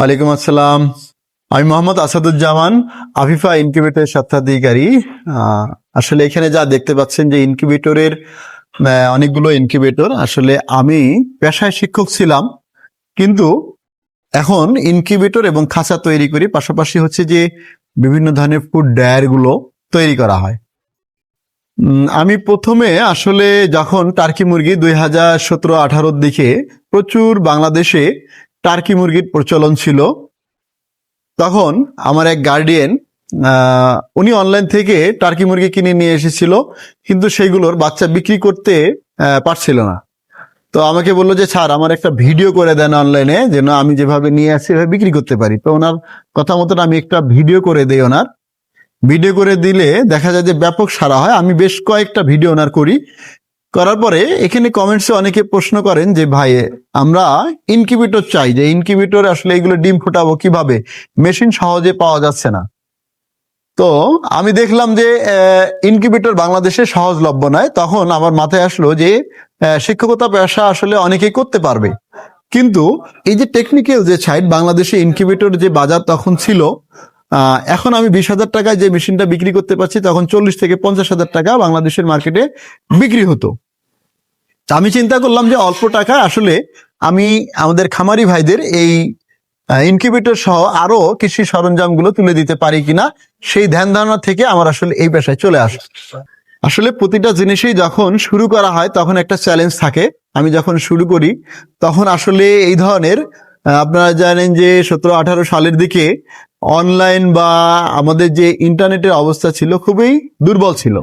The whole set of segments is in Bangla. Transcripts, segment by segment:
ওয়ালাইকুম আসসালাম। আমি মোহাম্মদ আসাদুজ্জামান, আফিফা ইনকিউবেটর স্বত্বাধিকারী। আসলে এখানে যা দেখতে পাচ্ছেন যে ইনকিউবেটরের অনেকগুলো ইনকিউবেটর। আসলে আমি পেশায় শিক্ষক ছিলাম, কিন্তু এখন ইনকিউবেটর এবং খাঁচা তৈরি করি। পাশাপাশি হচ্ছে যে বিভিন্ন ধরনের ফুড ডায়ারগুলো তৈরি করা হয়। আমি প্রথমে আসলে যখন টার্কি মুরগি দুই হাজার সতেরো আঠারোর দিকে প্রচুর বাংলাদেশে টার্কি মুরগির প্রচলন ছিল। তখন আমার এক গার্ডিয়ান উনি অনলাইন থেকে টার্কি মুরগি কিনে নিয়ে এসেছিল, কিন্তু সেইগুলোর বাচ্চা বিক্রি করতে পারছিল না। তো আমাকে বলল যে, স্যার, আমার একটা ভিডিও করে দেন অনলাইনে যেন আমি যেভাবে নিয়ে আসি এভাবে বিক্রি করতে পারি। তো ওনার কথা মতন আমি একটা ভিডিও করে দিই ওনার। ভিডিও করে দিলে দেখা যায় যে, ব্যাপক সারা হয়। আমি বেশ কয়েকটা ভিডিও ওনার করি। করার পরে এখানে কমেন্টসে অনেকে প্রশ্ন করেন যে, ভাই, আমরা ইনকিউবেটর চাই যে ইনকিউবেটর আসলে এগুলো ডিম ফোটাবো কীভাবে? মেশিন সহজে পাওয়া যাচ্ছে না। তো আমি দেখলাম যে ইনকিউবেটর বাংলাদেশে সহজলভ্য নয়। তখন আমার মাথায় আসলো যে শিক্ষকতা পেশা আসলে অনেকেই করতে পারবে। কিন্তু এই যে টেকনিক্যাল যে সাইড বাংলাদেশে ইনকিউবেটর যে বাজার তখন ছিল এখন আমি বিশ হাজার টাকায় যে মেশিনটা বিক্রি করতে পারছি, তখন চল্লিশ থেকে পঞ্চাশ হাজার টাকা বাংলাদেশের মার্কেটে বিক্রি হতো। আমি চিন্তা করলাম যে অল্প টাকায় আসলে আমি আমাদের খামারি ভাইদের এই ইনকিউবেটর সহ আরও কৃষি সরঞ্জামগুলো তুলে দিতে পারি কিনা, সেই ধ্যান ধারণা থেকে আমার আসলে এই পেশায় চলে আসে, আসলে প্রতিটা জিনিসই যখন শুরু করা হয় তখন একটা চ্যালেঞ্জ থাকে। আমি যখন শুরু করি, তখন আসলে এই ধরনের আপনারা জানেন যে সতেরো আঠারো সালের দিকে অনলাইন বা আমাদের যে ইন্টারনেটের অবস্থা ছিল খুবই দুর্বল ছিল।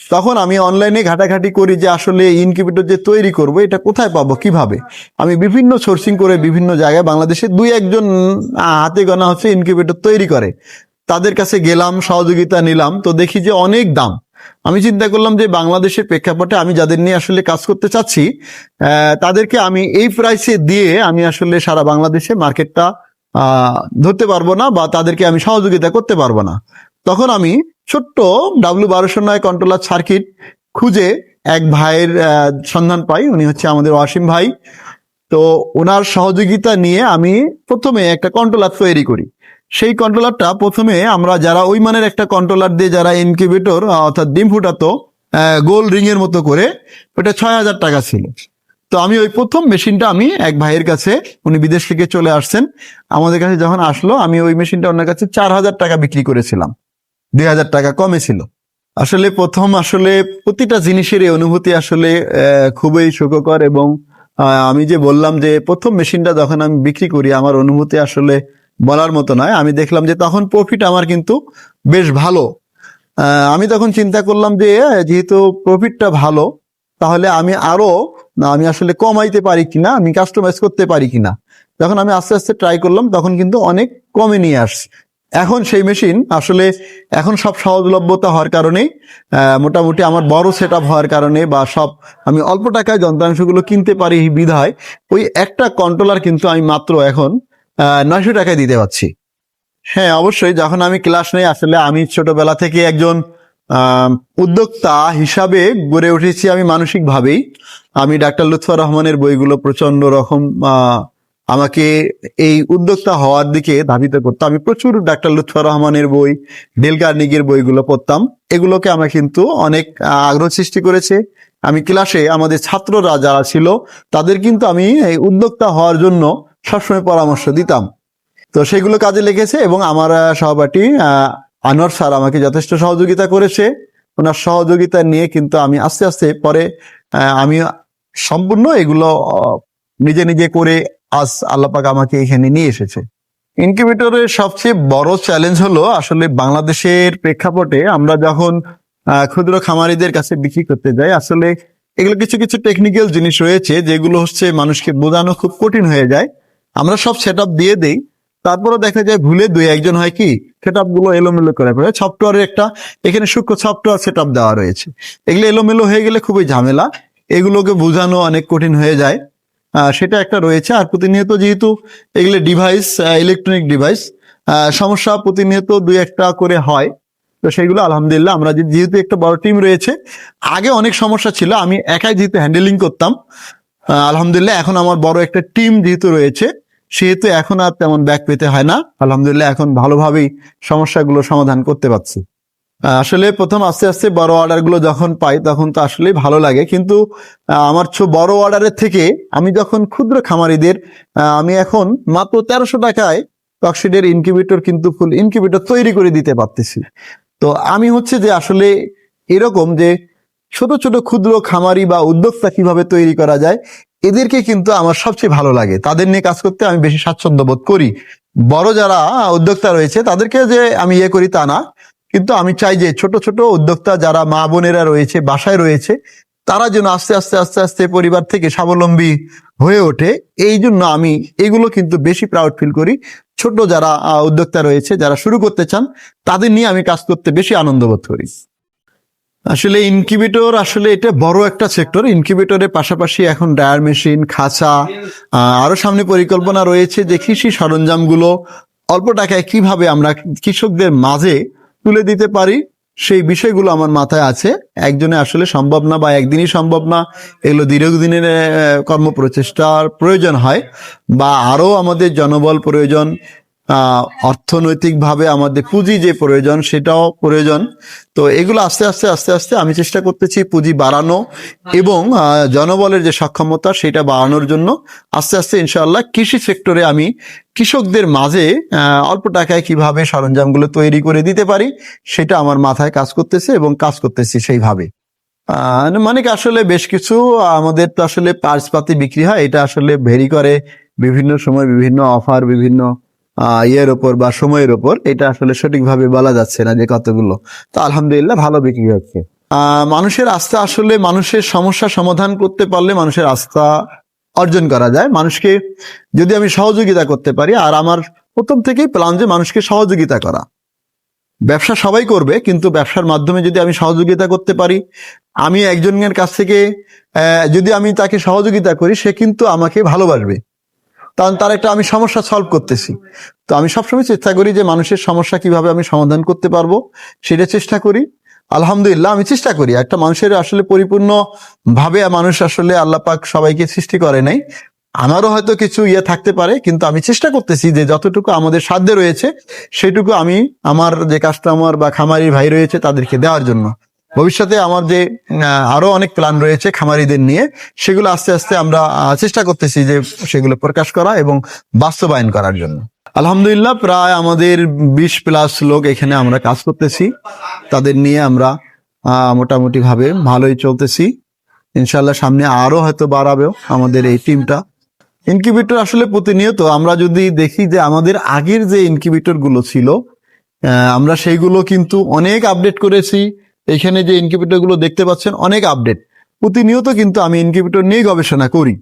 তখন আমি অনলাইনে ঘাটাঘাটি করি যে আসলে ইনকিউবেটর যে তৈরি করব, এটা কোথায় পাবো, কীভাবে? আমি বিভিন্ন সোর্সিং করে বিভিন্ন জায়গায় বাংলাদেশে দুই একজন হাতে গোনা হচ্ছে ইনকিউবেটর তৈরি করে। তাদের কাছে গেলাম, সহযোগিতা নিলাম, তো দেখি যে অনেক দাম। আমি চিন্তা করলাম যে বাংলাদেশের প্রেক্ষাপটে আমি যাদের নিয়ে আসলে কাজ করতে চাচ্ছি তাদেরকে আমি এই প্রাইসে দিয়ে আমি আসলে সারা বাংলাদেশে মার্কেটটা ধরতে পারব না বা তাদেরকে আমি সহযোগিতা করতে পারব না। তখন আমি ছোট্ট ডাব্লু বারোশো নয় কন্ট্রোলার সার্কিট খুঁজে এক ভাইয়ের সন্ধান পাই। উনি হচ্ছে আমাদের ওয়াসিম ভাই। তো ওনার সহযোগিতা নিয়ে আমি প্রথমে একটা কন্ট্রোলার তৈরি করি। সেই কন্ট্রোলারটা প্রথমে আমরা যারা ওই মানের একটা কন্ট্রোলার দিয়ে যারা ইনকিউবেটর অর্থাৎ ডিম ফুটাতো গোল রিং এর মতো করে, ওটা ছয় হাজার টাকা ছিল। তো আমি ওই প্রথম মেশিনটা আমি এক ভাইয়ের কাছে, উনি বিদেশ থেকে চলে আসছেন, আমাদের কাছে যখন আসলো, আমি ওই মেশিনটা ওনার কাছে চার হাজার টাকা বিক্রি করেছিলাম। দুই হাজার টাকা কমে ছিল। আসলে প্রথম আসলে প্রতিটা জিনিসের এই অনুভূতি আসলে খুবই সুখকর এবং আমি যে বললাম যে প্রথম মেশিনটা যখন আমি বিক্রি করি, আমার অনুভূতি আসলে বলার মতো নয়। আমি দেখলাম যে তখন প্রফিট আমার কিন্তু বেশ ভালো। আমি তখন চিন্তা করলাম যে যেহেতু প্রফিটটা ভালো তাহলে আমি আরও না, আমি আসলে কমাইতে পারি কিনা আমি কাস্টমাইজ করতে পারি কিনা। যখন আমি আস্তে আস্তে ট্রাই করলাম তখন কিন্তু অনেক কমে নিয়ে আসছি। এখন সেই মেশিন আসলে এখন সব সহজলভ্যতা হওয়ার কারণেই মোটামুটি আমার বড় সেট হওয়ার কারণে বা সব আমি অল্প টাকায় যন্ত্রাংশগুলো কিনতে পারি বিধায় ওই একটা কন্ট্রোলার কিন্তু আমি মাত্র এখন নয়শো টাকায় দিতে পারছি। হ্যাঁ অবশ্যই যখন আমি ক্লাস নেই, আসলে আমি ছোটবেলা থেকে একজন উদ্যোক্তা হিসাবে গড়ে উঠেছি আমি মানসিকভাবেই। আমি ডাক্তার লুৎফর রহমানের বইগুলো প্রচণ্ড রকম আমাকে এই উদ্যোক্তা হওয়ার দিকে ধাবিত করতো। আমি প্রচুর ডাক্তার লুৎফর রহমানের বই ডেল কার্নিগের বইগুলো পড়তাম। এগুলোকে আমার কিন্তু অনেক আগ্রহ সৃষ্টি করেছে। আমি ক্লাসে আমাদের ছাত্ররা যারা ছিল, তাদের কিন্তু আমি এই উদ্যোক্তা হওয়ার জন্য সবসময় পরামর্শ দিতাম। তো সেগুলো কাজে লেগেছে এবং আমার সহপাঠী আনোয়ার স্যার আমাকে যথেষ্ট সহযোগিতা করেছে। ওনার সহযোগিতা নিয়ে কিন্তু আমি আস্তে আস্তে পরে আমি সম্পূর্ণ এগুলো নিজে নিজে করে আজ আল্লাপাক আমাকে এখানে নিয়ে এসেছে। ইনকিউবেটরের সবচেয়ে বড় চ্যালেঞ্জ হলো আসলে বাংলাদেশের প্রেক্ষাপটে আমরা যখন ক্ষুদ্র খামারিদের কাছে বিক্রি করতে যাই, আসলে এগুলো কিছু কিছু টেকনিক্যাল জিনিস রয়েছে যেগুলো হচ্ছে মানুষকে বোঝানো খুব কঠিন হয়ে যায়। আমরা সব সেট দিয়ে দেই তারপরে দেখা যায় ভুলে দুই একজন হয় কি সেটগুলো এলোমেলো করে ফেলে। সফটওয়্যারের একটা, এখানে সূক্ষ্ম সফটওয়্যার সেট দেওয়া রয়েছে। এগুলো এলোমেলো হয়ে গেলে খুবই ঝামেলা। এগুলোকে বোঝানো অনেক কঠিন হয়ে যায়। সেটা একটা রয়েছে। আর প্রতিনিয়ত যেহেতু এগুলো ডিভাইস ইলেকট্রনিক ডিভাইস সমস্যা প্রতিনিয়ত দুই একটা করে হয়। তো সেগুলো আলহামদুলিল্লাহ আমরা যেহেতু একটা বড় টিম রয়েছে, আগে অনেক সমস্যা ছিল। আমি একাই যেহেতু হ্যান্ডেলিং করতাম আলহামদুলিল্লাহ, এখন আমার বড় একটা টিম যেহেতু রয়েছে, সেহেতু এখন আর তেমন ব্যাক পেতে হয় না। আলহামদুলিল্লাহ, এখন ভালোভাবেই সমস্যাগুলো সমাধান করতে পারছি। আসলে প্রথম আস্তে আস্তে বড় অর্ডারগুলো যখন পাই, তখন তো আসলেই ভালো লাগে। কিন্তু আমার ছো, বড় অর্ডারের থেকে আমি যখন ক্ষুদ্র খামারিদের আমি এখন মাত্র তেরোশো টাকায় টক্সিডের ইনকিউবেটর কিন্তু ফুল ইনকিউবেটর তৈরি করে দিতে পারতেছি। তো আমি হচ্ছে যে আসলে এরকম যে ছোট ছোট ক্ষুদ্র খামারি বা উদ্যোক্তা কীভাবে তৈরি করা যায়, এদেরকে কিন্তু আমার সবচেয়ে ভালো লাগে। তাদের নিয়ে কাজ করতে আমি বেশি স্বাচ্ছন্দ্য বোধ করি। বড় যারা উদ্যোক্তা রয়েছে, তাদেরকে যে আমি ইয়ে করি তা না। কিন্তু আমি চাই যে ছোট ছোট উদ্যোক্তা যারা মা বোনেরা রয়েছে, বাসায় রয়েছে, তারা যেন আস্তে আস্তে আস্তে আস্তে পরিবার থেকে স্বাবলম্বী হয়ে ওঠে। এই জন্য আমি এগুলো কিন্তু বেশি প্রাউড ফিল করি। ছোট যারা উদ্যোক্তা রয়েছে, যারা শুরু করতে চান, তাদের নিয়ে আমি কাজ করতে বেশি আনন্দ বোধ করি। আসলে ইনকিউবেটর আসলে এটা বড় একটা সেক্টর ইনকিউবেটরের পাশাপাশি এখন ডায়ার মেশিন খাঁচা আহ, আরও সামনে পরিকল্পনা রয়েছে যে কৃষি সরঞ্জামগুলো অল্প টাকায় কীভাবে আমরা কৃষকদের মাঝে তুলে দিতে পারি সেই বিষয়গুলো আমার মাথায় আছে। একজনে আসলে সম্ভব না বা একদিনই সম্ভব না এগুলো দীর্ঘদিনের কর্মপ্রচেষ্টার প্রয়োজন হয় বা আরও আমাদের জনবল প্রয়োজন। অর্থনৈতিকভাবে আমাদের পুঁজি যে প্রয়োজন, সেটাও প্রয়োজন। তো এগুলো আস্তে আস্তে আস্তে আস্তে আমি চেষ্টা করতেছি পুঁজি বাড়ানো এবং জনবলের যে সক্ষমতা, সেটা বাড়ানোর জন্য। আস্তে আস্তে, ইনশাআল্লাহ কৃষি সেক্টরে আমি কৃষকদের মাঝে অল্প টাকায় কীভাবে সরঞ্জামগুলো তৈরি করে দিতে পারি, সেটা আমার মাথায় কাজ করতেছে এবং কাজ করতেছি সেইভাবে। মানে আসলে বেশ কিছু, আমাদের তো আসলে পার্সপাতি বিক্রি হয়, এটা আসলে ভেরি করে বিভিন্ন সময় বিভিন্ন অফার, বিভিন্ন ইয়ের ওপর বা সময়ের ওপর এটা আসলে সঠিকভাবে বলা যাচ্ছে না যে কতগুলো। তো আলহামদুলিল্লাহ ভালো বিক্রি হচ্ছে। মানুষের আস্থা আসলে মানুষের সমস্যা সমাধান করতে পারলে মানুষের আস্থা অর্জন করা যায়। মানুষকে যদি আমি সহযোগিতা করতে পারি, আর আমার প্রথম থেকেই প্ল্যান যে মানুষকে সহযোগিতা করা। ব্যবসা সবাই করবে, কিন্তু ব্যবসার মাধ্যমে যদি আমি সহযোগিতা করতে পারি, আমি একজনের কাছ থেকে যদি আমি তাকে সহযোগিতা করি, সে কিন্তু আমাকে ভালোবাসবে। কারণ তার একটা আমি সমস্যা সলভ করতেছি। তো আমি সবসময় চেষ্টা করি যে মানুষের সমস্যা কীভাবে আমি সমাধান করতে পারব, সেটা চেষ্টা করি। আলহামদুলিল্লাহ, আমি চেষ্টা করি। একটা মানুষের আসলে পরিপূর্ণ ভাবে মানুষ আসলে আল্লাহ পাক সবাইকে সৃষ্টি করে নাই। আমারও হয়তো কিছু ইয়ে থাকতে পারে, কিন্তু আমি চেষ্টা করতেছি যে যতটুকু আমাদের সাধ্যে রয়েছে, সেটুকু আমি আমার যে কাস্টমার বা খামারি ভাই রয়েছে তাদেরকে দেওয়ার জন্য। ভবিষ্যতে আমার যে আরও অনেক প্ল্যান রয়েছে খামারিদের নিয়ে, সেগুলো আস্তে আস্তে আমরা চেষ্টা করতেছি যে সেগুলো প্রকাশ করা এবং বাস্তবায়ন করার জন্য। আলহামদুলিল্লাহ, প্রায় আমাদের বিশ প্লাস লোক এখানে আমরা কাজ করতেছি। তাদের নিয়ে আমরা মোটামুটি ভাবে ভালোই চলতেছি। ইনশাল্লাহ সামনে আরও হয়তো বাড়াবেও আমাদের এই টিমটা ইনকিউবেটর আসলে প্রতিনিয়ত আমরা যদি দেখি যে আমাদের আগের যে ইনকিউবেটরগুলো ছিল আমরা সেইগুলো কিন্তু অনেক আপডেট করেছি। এখানে যে ইনকিউবেটরগুলো দেখতে পাচ্ছেন অনেক আপডেট প্রতিনিয়ত কিন্তু আমি ইনকিউবেটর নিয়ে গবেষণা করি।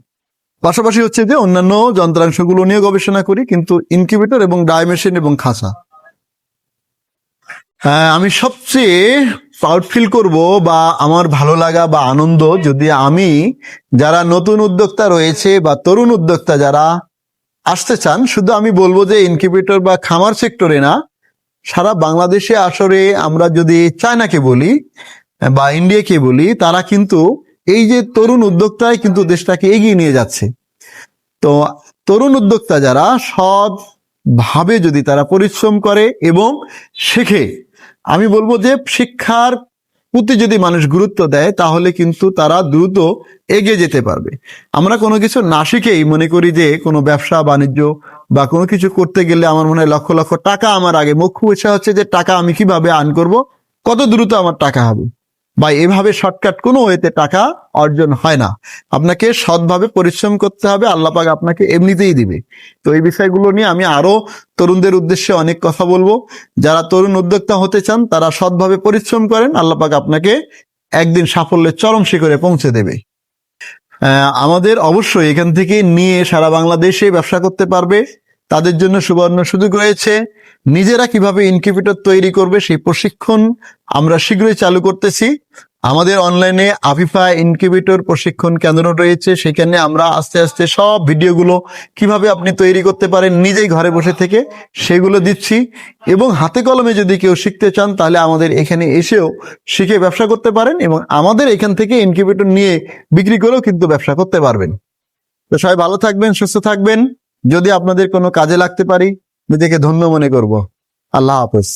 পাশাপাশি হচ্ছে যে অন্যান্য যন্ত্রাংশগুলো নিয়ে গবেষণা করি কিন্তু ইনকিউবেটর এবং ডাইমেশন এবং খাঁচা। হ্যাঁ, আমি সবচেয়ে প্রাউড ফিল করব বা আমার ভালো লাগা বা আনন্দ যদি আমি যারা নতুন উদ্যোক্তা রয়েছে বা তরুণ উদ্যোক্তা যারা আসতে চান শুধু আমি বলব যে ইনকিউবেটর বা খামার সেক্টরে না সারা বাংলাদেশে আসরে আমরা যদি চায়নাকে বলি বা ইন্ডিয়াকে বলি, তারা কিন্তু এই যে তরুণ উদ্যোক্তাই কিন্তু দেশটাকে এগিয়ে নিয়ে যাচ্ছে। তো তরুণ উদ্যোক্তা যারা সৎ ভাবে যদি তারা পরিশ্রম করে এবং শেখে, আমি বলব যে শিক্ষার প্রতি যদি মানুষ গুরুত্ব দেয়, তাহলে কিন্তু তারা দ্রুত এগিয়ে যেতে পারবে। আমরা কোনো কিছু না শিখেই মনে করি যে কোনো ব্যবসা, বাণিজ্য বা কোনো কিছু করতে গেলে আমার মনে হয় লক্ষ লক্ষ টাকা আমার আগে। মুখ্য ইচ্ছা হচ্ছে যে টাকা আমি কীভাবে আর্ন করব, কত দ্রুত আমার টাকা হবে। বা এভাবে শর্টকাট কোনো ওয়েতে টাকা অর্জন হয় না। আপনাকে সৎভাবে পরিশ্রম করতে হবে, আল্লাহ পাক আপনাকে এমনিতেই দিবে। তো এই বিষয়গুলো নিয়ে আমি আরও তরুণদের উদ্দেশ্যে অনেক কথা বলব। যারা তরুণ উদ্যোক্তা হতে চান, তারা সৎভাবে পরিশ্রম করেন, আল্লাহ পাক আপনাকে একদিন সাফল্যের চরম শিখরে পৌঁছে দেবে। আমাদের অবশ্যই এখান থেকে নিয়ে সারা বাংলাদেশে ব্যবসা করতে পারবে। তাদের জন্য সুবর্ণ সুযোগ রয়েছে। নিজেরা কীভাবে ইনকিউবেটর তৈরি করবে সেই প্রশিক্ষণ আমরা শীঘ্রই চালু করতেছি। আমাদের অনলাইনে আফিফা ইনকিউবেটর প্রশিক্ষণ কেন্দ্র রয়েছে। সেখানে আমরা আস্তে আস্তে সব ভিডিওগুলো কীভাবে আপনি তৈরি করতে পারেন নিজেই ঘরে বসে থেকে সেগুলো দিচ্ছি। এবং হাতে কলমে যদি কেউ শিখতে চান, তাহলে আমাদের এখানে এসেও শিখে ব্যবসা করতে পারেন এবং আমাদের এখান থেকে ইনকিউবেটর নিয়ে বিক্রি করেও কিন্তু ব্যবসা করতে পারবেন। তো সবাই ভালো থাকবেন, সুস্থ থাকবেন। যদি আপনাদের কোনো কাজে লাগতে পারি, নিজেকে ধন্য মনে করব। আল্লাহ হাফেজ।